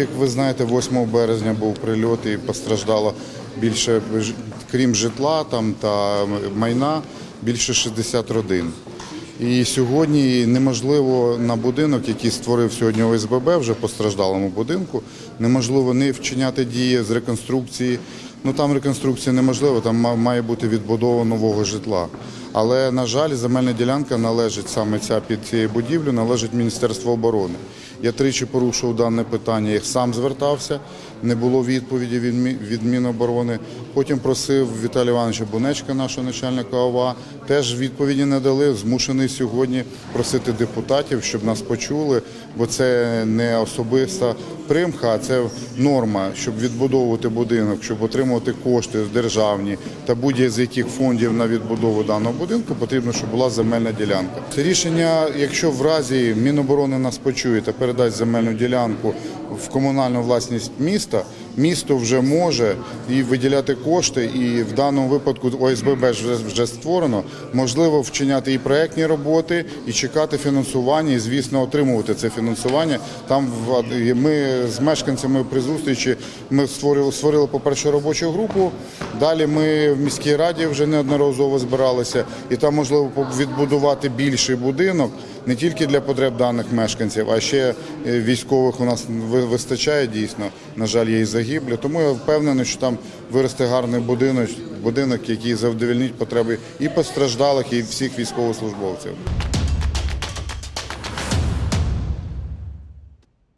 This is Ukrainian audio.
як ви знаєте, 8 березня був прильот і постраждало більше, крім житла там та майна, більше 60 родин. І сьогодні неможливо на будинок, який створив сьогодні ОСББ, вже постраждалому будинку, неможливо не вчиняти дії з реконструкції. Ну там реконструкція неможлива, там має бути відбудова нового житла. Але на жаль, земельна ділянка належить саме ця під цією будівлю, належить Міністерству оборони. Я тричі порушив дане питання. Я сам звертався, не було відповіді від від Міноборони. Потім просив Віталія Івановича Бунечка, нашого начальника ОВА. Теж відповіді не дали. Змушений сьогодні просити депутатів, щоб нас почули, бо це не особиста примха, а це норма, щоб відбудовувати будинок, щоб отримувати кошти державні та будь-які з яких фондів на відбудову даного будинку, потрібно, щоб була земельна ділянка. Це рішення, якщо в разі Міноборони нас почує та передасть земельну ділянку в комунальну власність міста, місто вже може і виділяти кошти, і в даному випадку ОСББ вже, створено, можливо вчиняти і проектні роботи, і чекати фінансування, і звісно отримувати це фінансування. Там ми з мешканцями при зустрічі ми створили створили по перше робочу групу. Далі ми в міській раді вже неодноразово збиралися, і там можливо відбудувати більший будинок не тільки для потреб даних мешканців, а ще е, військових у нас вистачає дійсно. На жаль, є і загиблі. Тому я впевнений, що там виросте гарний будинок, будинок, який задовольнить потреби і постраждалих, і всіх військовослужбовців.